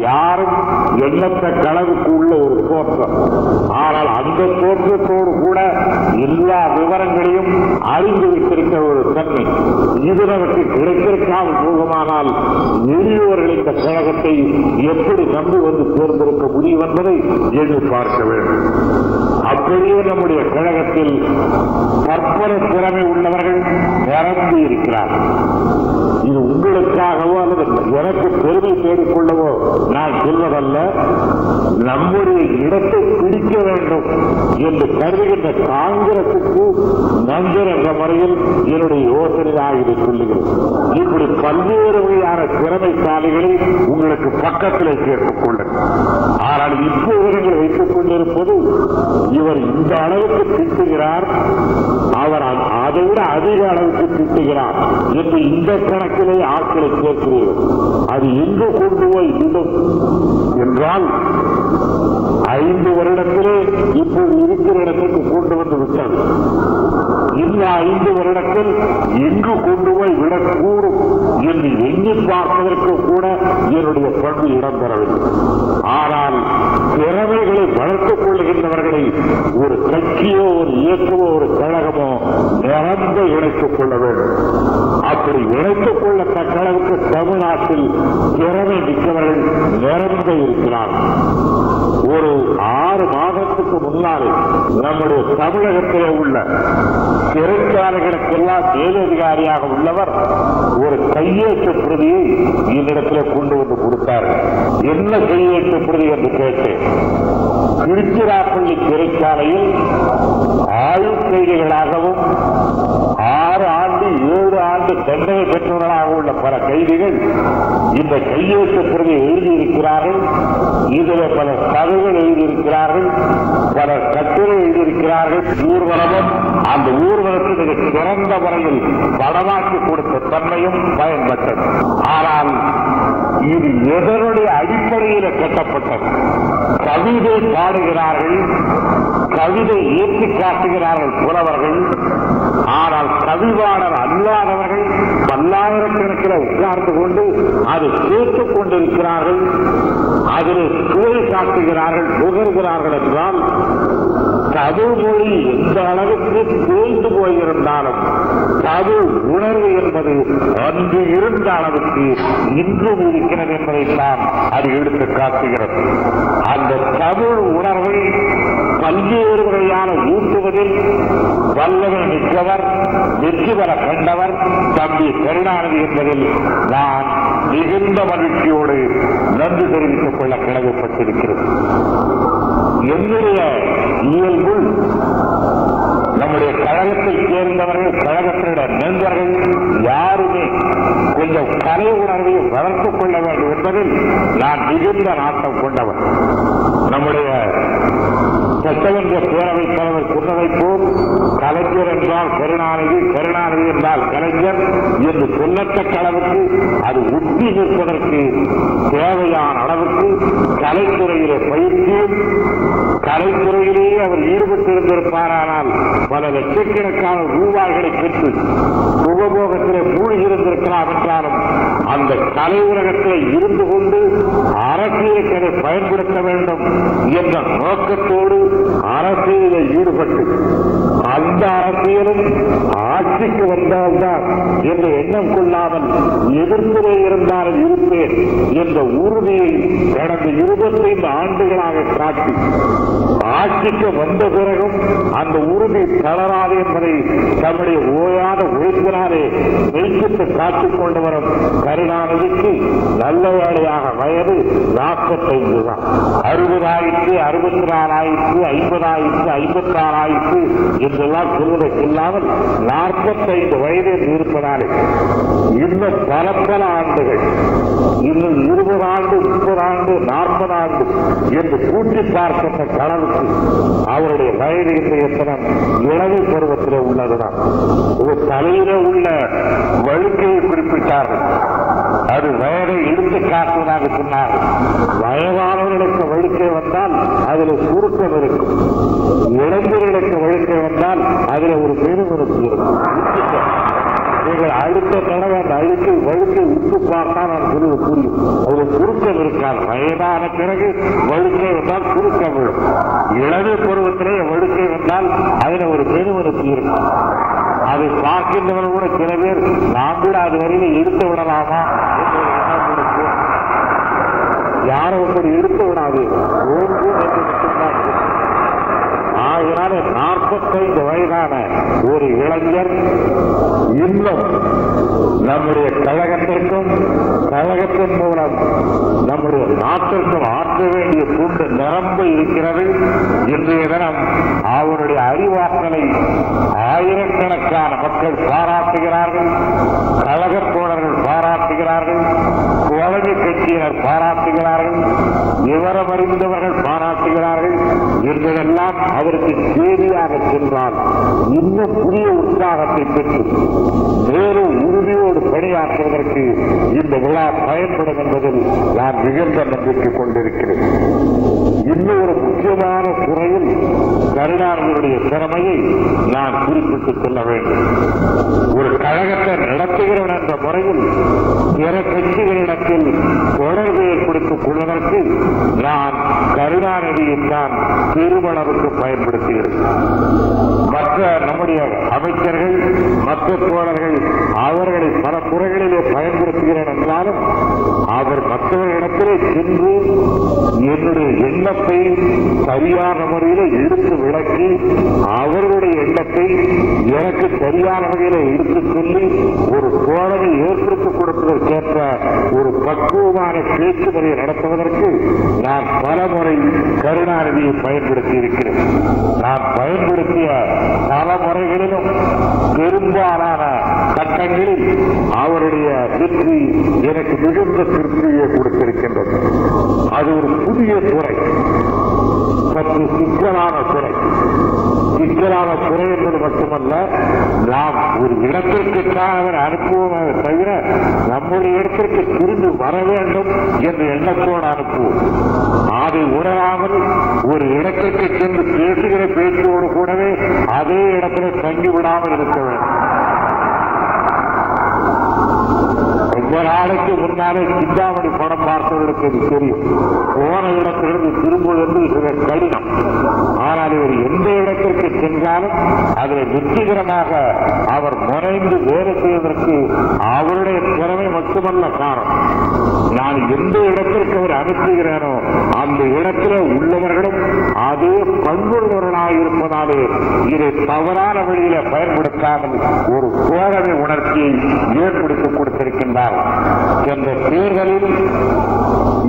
யாரும் எண்ணற்ற கனவுக்கு உள்ள ஒரு தோற்றம். ஆனால் அந்த தோற்றத்தோடு கூட எல்லா விவரங்களையும் அறிந்து வைத்திருக்கிற ஒரு தன்மை. இது நமக்கு கிடைத்திருக்காமல் போகுமானால் எளியோர்கள் இந்த கழகத்தை எப்படி நம்பி வந்து தேர்ந்தெடுக்க முடியும் என்பதை எண்ணி பார்க்க வேண்டும். அப்படியே நம்முடைய கழகத்தில் கற்பனை திறமை உள்ளவர்கள் நிரம்பி இருக்கிறார்கள். இது உங்களுக்காகவோ அல்லது எனக்கு பெருமை தேடிக்கொள்ளவோ நான் சொல்வதல்ல நம்முடைய இடத்தை பிடிக்க வேண்டும் என்று கருதுகின்ற காங்கிரசுக்கு நஞ்சர் என்ற முறையில் என்னுடைய யோசனையாக இதை சொல்லுகிறேன் இப்படி பல்வேறு வகையான திறமைசாலிகளை உங்களுக்கு பக்கத்தில் சேர்த்துக் கொள்ளுங்கள். ஆனால் இப்போது நீங்கள் வைத்துக் கொண்டிருப்பது இவர் இந்த அளவுக்கு திட்டுகிறார் அவர் அதை விட அதிக அளவுக்கு திட்டுகிறான். என்று இந்த கணக்கிலே ஆட்களை கேட்கிறீர்கள். அது எங்கு கொண்டு போய் விடும் என்றால் ஐந்து வருடத்திலே இப்போது இருக்கிற இடத்துக்கு கொண்டு வந்து விட்டது இந்த ஐந்து வருடத்தில் எங்கு கொண்டு போய் விடக்கூடும் என்று எண்ணி பார்ப்பதற்கு கூட என்னுடைய பண்பு இடம் பெறவில்லை ஆனால் திறமைகளை வளர்த்துக் கொள்கின்றவர்களை ஒரு கட்சியோ ஒரு இயக்கமோ ஒரு கழகமோ நிரம்ப இணைத்துக் கொள்ள வேண்டும் அப்படி இணைத்துக் கொள்ளத்தக்க அளவுக்கு தமிழ்நாட்டில் திறமை மிக்கவர்கள் நிரம்ப இருக்கிறார்கள் ஒரு ஆறு மாதத்துக்கு முன்னாலே நம்முடைய தமிழகத்திலே உள்ள சிறைச்சாலைகளுக்கெல்லாம் மேலதிகாரியாக உள்ளவர் ஒரு கையேற்று பிரதியை என்னிடத்தில் கொண்டு வந்து கொடுத்தார். என்ன கையேற்று பிரதி என்று கேட்டேன். திருச்சிராப்பள்ளி சிறைச்சாலையில் ஆயுள் கைதிகளாகவும் ஆறு ஆண்டு ஏழு ஆண்டு தண்டனை பெற்றவர்களாக உள்ள பல கைதிகள் இந்த கையெழுத்து பிரதி எழுதியிருக்கிறார்கள். இதில் பல கதைகள் எழுதியிருக்கிறார்கள். பல கட்டுரை எழுதியிருக்கிறார்கள். ஊர்வலமும் அந்த ஊர்வலத்தில் மிக சிறந்த முறையில் படமாக்கி கொடுத்த தன்மையும் பயன்பட்டது. ஆனால் இது எதனுடைய அடிப்படையில் கட்டப்பட்டது? கவிதை பாடுகிறார்கள் கவிதை ஏற்றி காட்டுகிறார்கள் புலவர்கள். ஆனால் கவிவாளர் அல்லாதவர்கள் பல்லாயிரக்கணக்கில் உட்கார்ந்து கொண்டு அது கேட்டுக் கொண்டிருக்கிறார்கள் அதில் சுவை காட்டுகிறார்கள் நுகர்கிறார்கள் என்றால் தமிழ் மொழி எந்த அளவுக்கு தேய்ந்து போயிருந்தாலும் தமிழ் உணர்வு என்பது அன்று இருந்த அளவுக்கு இன்றும் இருக்கிறது என்பதைத்தான் அது எடுத்து காட்டுகிறது அந்த தமிழ் உணர்வை பல்வேறு வகையான ஊக்குவதில் வல்லவர் மிக்கவர் வெற்றி பெற கண்டவர் தம்பி கருணாநிதி என்பதில் நான் மிகுந்த மகிழ்ச்சியோடு நன்றி தெரிவித்துக் கொள்ள கடமைப்பட்டிருக்கிறது என்னுடைய இயல்புள் நம்முடைய கழகத்தைச் சேர்ந்தவர்கள் கழகத்தினுடைய நண்பர்கள் யாருமே கொஞ்சம் கலை உணர்வை வளர்த்துக் கொள்ள வேண்டும் என்பதில் நான் மிகுந்த நாட்டம் கொண்டவர். நம்முடைய சட்டமன்ற பேரவைத் தலைவர் சொன்னதை கலைஞர் என்றால் கருணாநிதி கருணாநிதி என்றால் கலைஞர் என்று சொல்லத்தக்க அளவுக்கு அது ஒட்டி நிற்பதற்கு தேவையான அளவுக்கு கலைத்துறையிலே பயிற்சியும் கலைத்துறையிலேயே அவர் ஈடுபட்டிருந்திருப்பாரானால் பல லட்சக்கணக்கான ரூபாய்களை பெற்று சுகபோகத்திலே மூழ்கியிருந்திருக்கலாம் என்றாலும் அந்த கலை உலகத்திலே இருந்து கொண்டு அரசியலுக்கு அதை பயன்படுத்த வேண்டும் என்ற நோக்கத்தோடு அரசியலில் ஈடுபட்டு அந்த அரசியலும் ஆட்சிக்கு வந்தால்தான் என்ற எண்ணம் கொள்ளாமல் எதிர்ப்பிலே இருந்தாலும் இருப்பேன் என்ற உறுதியை கடந்த இருபத்தைந்து ஆண்டுகளாக காட்டி ஆட்சிக்கு வந்த பிறகும் அந்த உறுதி தளராது என்பதை தம்முடைய ஓயாத உழைப்பினாலே மெய்ப்பித்து காட்டிக் கொண்டு வரும் கருணாநிதிக்கு நல்ல வேலையாக வயது நாற்பத்தைந்து தான். அறுபதாயிரத்து அறுபத்தி நாலாயிரத்து ஐம்பதாயிரத்து ஐம்பத்தி ஆறாயிரத்து என்றெல்லாம் சொல்வதற்கு இல்லாமல் நாற்பத்தைந்து வயதில் இருப்பதாலே இன்னும் பல பல ஆண்டுகள் இன்னும் இருபது ஆண்டு முப்பது ஆண்டு நாற்பது ஆண்டு என்று கூட்டி பார்க்கின்ற கனவுக்கு அவருடைய வயது இன்றைய தினம் இளவு பருவத்திலே உள்ளதுதான். ஒரு தலையில உள்ள வழுக்கையை குறிப்பிட்டார்கள். அது வயதை இழுத்து காட்டுவதாக சொன்னார். வயதானவர்களுக்கு வழுக்கை வந்தால் அதில் சுருக்கம் இருக்கும். இளைஞர்களுக்கு வழுக்கை வந்தால் அதில் ஒரு பெருமிருப்பு இருக்கும். நீங்கள் அடுத்த தடவை அந்த அழுக்கை வழுக்கை உத்து பார்த்தா நான் சொல்லுவது புரியும் அதில் சுருக்கம் இருக்காது வயதான பிறகு வழுக்கை வந்தால் சுருக்கம் விழும். இளவு பருவத்திலே வழுக்கை வந்தால் அதில் ஒரு பெருமனுக்கு இருக்கும். அதை பார்க்கின்றவர்கள் கூட சில பேர் நாம் கூட அது வரையில இழுத்து விடலாமா? என்று யாரும் அப்படி இழுத்து விடாது ஒன்று நாற்பத்தைந்து வயதான ஒரு இளைஞர் இன்னும் நம்முடைய கழகத்திற்கும் கழகத்தின் மூலம் நம்முடைய நாட்டிற்கும் ஆற்ற வேண்டிய துண்டு நிரம்ப இருக்கிறது. இன்றைய தினம் அவருடைய அறிவாற்றலை ஆயிரக்கணக்கான மக்கள் பாராட்டுகிறார்கள் கழகத் தோழர்கள் பாராட்டுகிறார்கள் குழந்தை கட்சியினர் பாராட்டுகிறார்கள். விவரம் அறிந்தவர்கள் பாராட்டுகிறார்கள். என்றெல்லாம் அவருக்கு தேதியாக சென்றால் இன்னும் புதிய உற்சாகத்தை பெற்று மேலும் உறுதியோடு பணியாற்றுவதற்கு இந்த விழா பயன்படும் என்பதில் நான் மிகுந்த நம்பிக்கை கொண்டிருக்கிறேன். இன்னும் ஒரு முக்கியமான துறையில் கருணாநிதியுடைய திறமையை நான் குறிப்பிட்டுக் கொள்ள வேண்டும். ஒரு கழகத்தை நடத்துகிறவன் என்ற முறையில் பிற கட்சிகளிடத்தில் தொடர்பு ஏற்படுத்திக் கொள்வதற்கு நான் கருணாநிதியை தான் பெருமளவுக்கு பயன்படுத்துகிறேன். மற்ற நம்முடைய அமைச்சர்கள் மற்ற தோழர்கள் அவர்களை பல துறைகளிலே பயன்படுத்துகிறேன் என்றாலும் அவர் மற்றவர்களிடத்திலே சென்று என்னுடைய எண்ணத்தை சரியான முறையில் எடுத்து விளக்கி அவர்களுடைய எண்ணத்தை எனக்கு சரியான வகையில் எடுத்து சொல்லி ஒரு தோழமை ஏற்படுத்தி கொடுப்பதற்கேற்ற ஒரு பக்குவமான பேச்சுமுறையை நடத்துவதற்கு நான் பல முறை கருணாநிதியை பயன்படுத்தி இருக்கிறேன். நான் பயன்படுத்திய பல முறைகளிலும் பெரும்பாலான கட்டங்களில் அவருடைய வெற்றி எனக்கு மிகுந்த திருப்தியை கொடுத்திருக்கின்றது. அது ஒரு புதிய துறை. நமக்கு சிக்கலான துறை சிக்கலான துறை என்பது மட்டுமல்ல நாம் ஒரு இடத்திற்குத்தான் அவர் அனுப்புவோமே தவிர நம்முடைய இடத்திற்கு திரும்பி வர வேண்டும் என்ற எண்ணத்தோடு அனுப்புவோம். அதை உணராமல் ஒரு இடத்திற்கு சென்று பேசுகிற பேச்சோடு கூடவே அதே இடத்துல தங்கிவிடாமல் இருக்க வேண்டும். ரொம்ப நாளைக்கு முன்னாலே சிந்தாமணி படம் பார்த்தவர்களுக்கு இது தெரியும். போன இடத்திலிருந்து திரும்புவது சில கடினம். ஆனால் இவர் எந்த இடத்திற்கு சென்றாலும் அதில் வெற்றிகரமாக அவர் முனைந்து வேலை செய்வதற்கு அவருடைய திறமை மட்டுமல்ல காரணம். நான் எந்த இடத்திற்கு அவர் அனுப்புகிறேனோ அந்த இடத்துல உள்ளவர்களும் அதே பண்புள்ளவர்களாக இருப்பதாலே இதை தவறான வழியில பயன்படுத்தாமல் ஒரு தோழமை உணர்ச்சியை ஏற்படுத்தி கொடுத்திருக்கின்றார். என்ற தேர்தலில்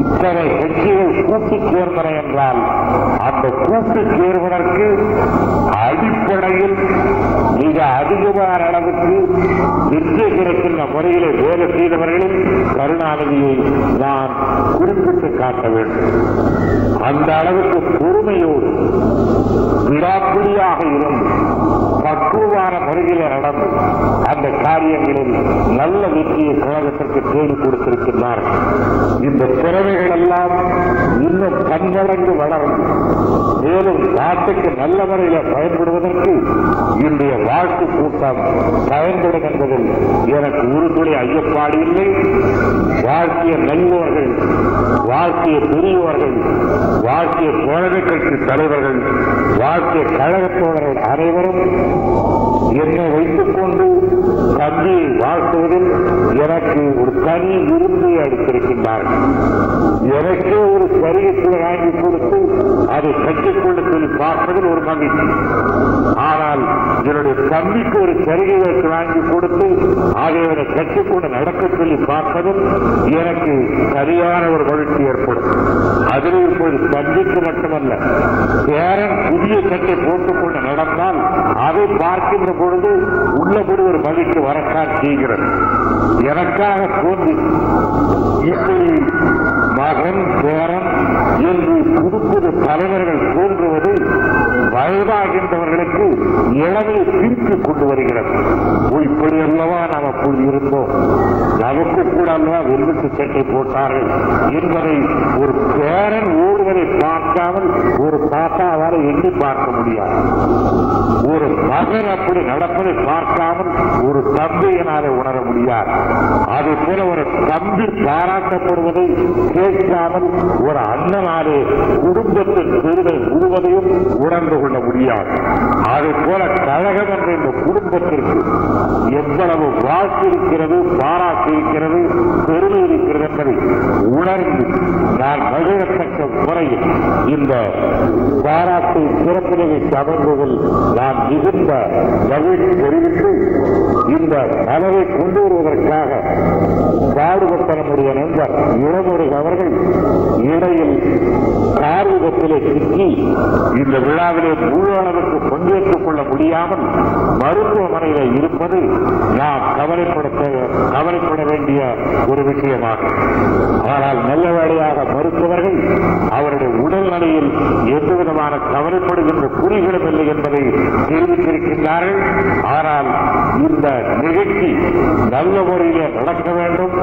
இத்தனை கட்சிகள் கூட்டு சேர்ந்தன என்றால் அந்த கூட்டு சேர்வதற்கு அடிப்படையில் மிக அதிகமான அளவுக்கு வெற்றி கிடைக்கின்ற முறையிலே வேலை செய்தவர்களில் கருணாநிதியை நான் குறிப்பிட்டு காட்ட வேண்டும். அந்த அளவுக்கு பொறுமையோடு விடாப்பிடியாக இருந்து பக்குவான முறையிலே நடந்து அந்த காரியங்களில் நல்ல வெற்றியை கழகத்திற்கு தேடி கொடுத்திருக்கின்றார். இந்த திறமைகள் எல்லாம் இன்னும் பன்மடங்கு வளர்ந்து மேலும் நாட்டுக்கு நல்ல முறையில் பயன்படுவதற்கு இன்றைய வாழ்த்து கூட்டம் பயன்படும் என்பதில் எனக்கு உறுதுணை ஐயப்பாடு இல்லை. வாழ்க்கைய நல்லோர்கள் வாழ்க்கைய பெரியவர்கள் வாழ்க்கைய குழந்தை கட்சி தலைவர்கள் வாழ்க்கைய கழகத்தோழர்கள் அனைவரும் என்னை வைத்துக் கொண்டு தம்பியை வாழ்த்துவதில் எனக்கு ஒரு தனி விருந்தை அளித்திருக்கின்றார்கள் எனக்கே ஒரு சரிகத்தை வாங்கி கொடுத்து அதை கட்டிக்கொண்டு சொல்லி பார்ப்பதில் ஒரு மகிழ்ச்சி. ஆனால் இதனுடைய தம்பிக்கு ஒரு சருகையை வைத்து வாங்கி கொடுத்து ஆகியவரை அவரை கட்டிக்கொண்டு நடக்க சொல்லி பார்ப்பதில் எனக்கு சரியான ஒரு மகிழ்ச்சி ஏற்படும். அதில் இப்போது தம்பிக்கு மட்டுமல்ல பேரன் புதிய சட்டை போட்டுக்கொண்டு நடந்தால் அதை பார்க்கின்ற பொழுது உள்ளபடி ஒரு மகிழ்ச்சி வரத்தான் செய்கிறது. எனக்காக தோன்றி இப்படி மகன் பேரம் என்று புது புது தலைவர்கள் தோன்றுவது வயதாகின்றவர்களுக்கு இளமையை திருப்பிக் கொண்டு வருகிறது. ஓ, இப்படி அல்லவா நாம் இருந்தோம். நமக்கு கூட அல்லவா வெள்ளுக்கு சட்டை போட்டார்கள் என்பதை ஒரு பேரன் ஓடுவதை பார்க்காமல் ஒரு தாத்தாவால் எண்ணி பார்க்க முடியாது. ஒரு மகன் அப்படி நடப்பதை பார்க்காமல் ஒரு தந்தையினாலே உணர முடியாது. அதே போல ஒரு தம்பி பாராட்டப்படுவதை கேட்காமல் ஒரு அண்ணனாலே குடும்பத்தின் பெருமை முழுவதையும் உணர்ந்து கொள்ள முடியாது. அதே போல கழகம் என்ற இந்த குடும்பத்திற்கு எவ்வளவு வாழ்க்கை இருக்கிறது பாராட்டு இருக்கிறது பெருமை இருக்கிறது என்பதை உணர்ந்து நான் மகிழத்தக்க முறையில் இந்த பாராட்டு சிறப்பு நிகழ்ச்சி அமைந்ததில் நான் மிகுந்த மகிழ்ச்சி தெரிவித்து இந்த மலரை கொண்டு வருவதற்காக பாடுபட்ட நம்முடைய நண்பர் இளமுறை அவர்கள் இடையில் கார் சிக்கி இந்த விழாவிலே முழு அளவுக்கு பங்கேற்றுக் கொள்ள முடியாமல் மருத்துவமனையில் இருப்பது நாம் கவலைப்பட கவலைப்பட வேண்டிய ஒரு விஷயமாகும். ஆனால் நல்ல வேளையாக மருத்துவர்கள் அவருடைய உடல்நிலையில் எந்த விதமான கவலைப்படுகின்ற குறிகளும் இல்லை என்பதை தெரிவித்திருக்கின்றார்கள். ஆனால் இந்த நிகழ்ச்சி நல்ல முறையிலே நடக்க வேண்டும்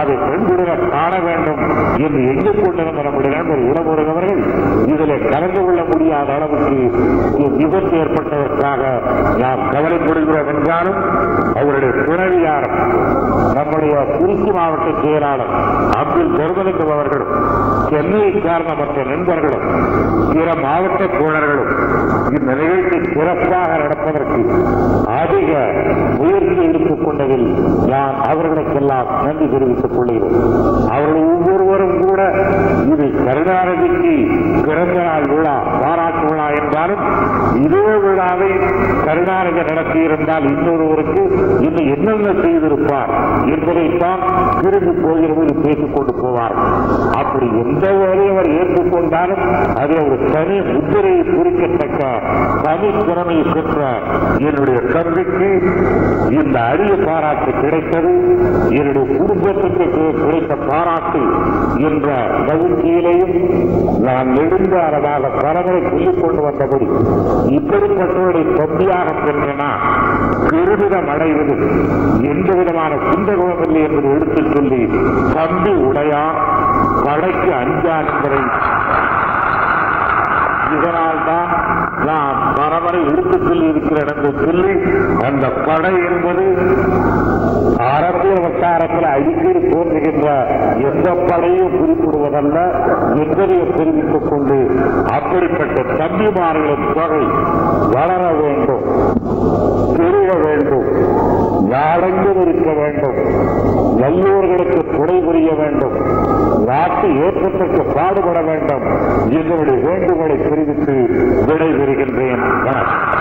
அதை பெண்களுட காண வேண்டும் என்று எண்ணிக்கொண்டிருந்த நம்முடைய நண்பர் இளமுருகவர்கள் இதில் கலந்து கொள்ள முடியாத அளவுக்கு விபத்து ஏற்பட்டதற்காக நாம் கவலைப்படுகிறோம் என்றாலும் அவருடைய துணைவியார் நம்முடைய திருச்சி மாவட்ட செயலாளர் அப்துல் பெருமலிங்கம் அவர்கள் சென்னையை சாதாரணமற்ற நண்பர்களும் பிற மாவட்ட தோழர்களும் இந்த நிகழ்ச்சி சிறப்பாக நடப்பதற்கு அதிக முயற்சி எடுத்துக் கொண்டதில் நான் அவர்களுக்கெல்லாம் நன்றி தெரிவித்துக் கொள்கிறேன். அவர்கள் ஒவ்வொருவரும் கூட இது கருணாநிதிக்கு பிறந்த நாள் விழா பாராட்டு விழா இருந்தாலும் இதே விழாவை கருணாநிதி நடத்தியிருந்தால் இன்னொருவருக்கு இன்னும் என்னென்ன செய்திருப்பார் என்பதைத்தான் திரும்பி போகிறவர்கள் பேசிக் கொண்டு போவார். அப்படி எந்த வேலையை அவர் ஏற்றுக்கொண்டாலும் அது ஒரு தனி முத்திரையை குறிக்கத்தக்க தனி திறமையை பெற்ற என்னுடைய தந்தைக்கு இந்த அரிய பாராட்டு கிடைத்தது. என்னுடைய குடும்பத்துக்கு கிடைத்த பாராட்டு என்ற மகிழ்ச்சியிலையும் நான் நெடுங்காலமாக பலமுறை சொல்லிக் கொண்டு வந்தபடி இப்படிப்பட்டவரை தம்பியாக பெற்றனா பெருமிதம் அடைவது எந்த விதமான சிந்தகமும் இல்லை என்பதை எடுத்துச் சொல்லி தம்பி உடையா? படைக்கு அஞ்சா என்பதை இதனால்தான் நான் பரவரை எடுத்துச் இருக்கிற இருக்கிறேன் என்று சொல்லி அந்த படை என்பது அரசியல் வட்டாரத்தில் அடிக்கடி தோன்றுகின்ற எந்த படையும் குறிப்பிடுவதல்ல என்பதையும் தெரிவித்துக் கொண்டு அப்படிப்பட்ட தம்பிமார்களின் தொகை வளர வேண்டும் பெருக வேண்டும் நாடெங்கும் இருக்க வேண்டும். நாட்டு பாடுபட வேண்டும். என்னுடைய வேண்டுகோளை தெரிவித்து விடைபெறுகின்றேன். வணக்கம்.